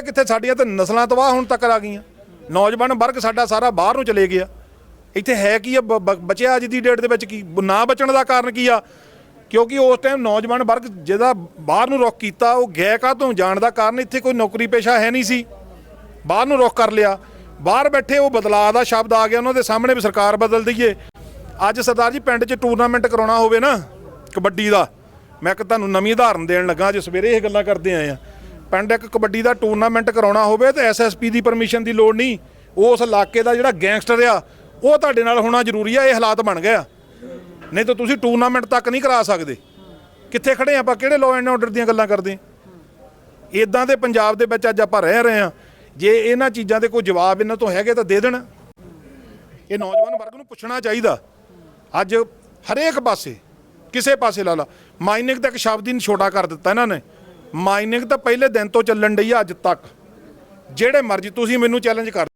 ਕਿੱਥੇ ਕਿੱਥੇ ਸਾਡੀਆਂ ਤਾਂ ਨਸਲਾਂ ਤਬਾਹ ਹੁਣ ਤੱਕ ਆ ਗਈਆਂ। ਨੌਜਵਾਨ ਵਰਗ ਸਾਡਾ ਸਾਰਾ ਬਾਹਰ ਨੂੰ ਚਲੇ ਗਿਆ। ਇੱਥੇ ਹੈ ਕੀ ਆ? ਬਚਿਆ ਅੱਜ ਦੀ ਡੇਟ ਦੇ ਵਿੱਚ ਕੀ? ਨਾ ਬਚਣ ਦਾ ਕਾਰਨ ਕੀ ਆ? ਕਿਉਂਕਿ ਉਸ ਟਾਈਮ ਨੌਜਵਾਨ ਵਰਗ ਜਿਹਦਾ ਬਾਹਰ ਨੂੰ ਰੁਖ ਕੀਤਾ, ਉਹ ਗਏ ਤੋਂ ਜਾਣ ਦਾ ਕਾਰਨ ਇੱਥੇ ਕੋਈ ਨੌਕਰੀ ਪੇਸ਼ਾ ਹੈ ਨਹੀਂ ਸੀ। ਬਾਹਰ ਨੂੰ ਰੁਖ ਕਰ ਲਿਆ। ਬਾਹਰ ਬੈਠੇ ਉਹ ਬਦਲਾਅ ਦਾ ਸ਼ਬਦ ਆ ਗਿਆ। ਉਹਨਾਂ ਦੇ ਸਾਹਮਣੇ ਵੀ ਸਰਕਾਰ ਬਦਲ ਦਈਏ। ਅੱਜ ਸਰਦਾਰ ਜੀ ਪਿੰਡ 'ਚ ਟੂਰਨਾਮੈਂਟ ਕਰਾਉਣਾ ਹੋਵੇ ਨਾ, ਕਬੱਡੀ ਦਾ, ਮੈਂ ਇੱਕ ਤੁਹਾਨੂੰ ਨਵੀਂ ਉਦਾਹਰਨ ਦੇਣ ਲੱਗਾ। ਅੱਜ ਸਵੇਰੇ ਇਹ ਗੱਲਾਂ ਕਰਦੇ ਆਏ ਆ। ਪਿੰਡ ਇੱਕ ਕਬੱਡੀ ਦਾ ਟੂਰਨਾਮੈਂਟ ਕਰਾਉਣਾ ਹੋਵੇ ਤੇ ਐਸਐਸਪੀ ਦੀ ਪਰਮਿਸ਼ਨ ਦੀ ਲੋੜ ਨਹੀਂ, ਉਸ ਇਲਾਕੇ ਦਾ ਜਿਹੜਾ ਗੈਂਗਸਟਰ ਆ, ਉਹ ਤੁਹਾਡੇ ਨਾਲ ਹੋਣਾ ਜ਼ਰੂਰੀ ਆ, ਇਹ ਹਾਲਾਤ ਬਣ ਗਏ ਆ। ਨਹੀਂ ਤਾਂ ਤੁਸੀਂ ਟੂਰਨਾਮੈਂਟ ਤੱਕ ਨਹੀਂ ਕਰਾ ਸਕਦੇ। ਕਿੱਥੇ ਖੜੇ ਆਪਾਂ? ਕਿਹੜੇ ਲਾਅ ਐਂਡ ਆਰਡਰ ਦੀਆਂ ਗੱਲਾਂ ਕਰਦੇ ਇਦਾਂ ਦੇ ਪੰਜਾਬ ਦੇ ਵਿੱਚ ਅੱਜ ਆਪਾਂ ਰਹਿ ਰਹੇ ਹਾਂ ਜੇ ਇਹਨਾਂ ਚੀਜ਼ਾਂ ਦੇ ਕੋਈ ਜਵਾਬ ਇਹਨਾਂ ਤੋਂ ਹੈਗੇ ਤਾਂ ਦੇ ਦੇਣ। ਇਹ ਨੌਜਵਾਨ ਵਰਗ ਨੂੰ ਪੁੱਛਣਾ ਚਾਹੀਦਾ। ਅੱਜ ਹਰੇਕ ਪਾਸੇ, ਕਿਸੇ ਪਾਸੇ ਲਾ ਲਾ, ਮਾਈਨਿੰਗ ਤੱਕ ਸ਼ਬਦ ਹੀ ਨਹੀਂ ਛੋਟਾ ਕਰ ਦਿੱਤਾ ਇਹਨਾਂ ਨੇ। ਮਾਈਨਿੰਗ ਤਾਂ ਪਹਿਲੇ ਦਿਨ ਤੋਂ ਚੱਲਣ ਡਈ ਆ ਅੱਜ ਤੱਕ। ਜਿਹੜੇ ਮਰਜ਼ੀ ਤੁਸੀਂ ਮੈਨੂੰ ਚੈਲੰਜ ਕਰ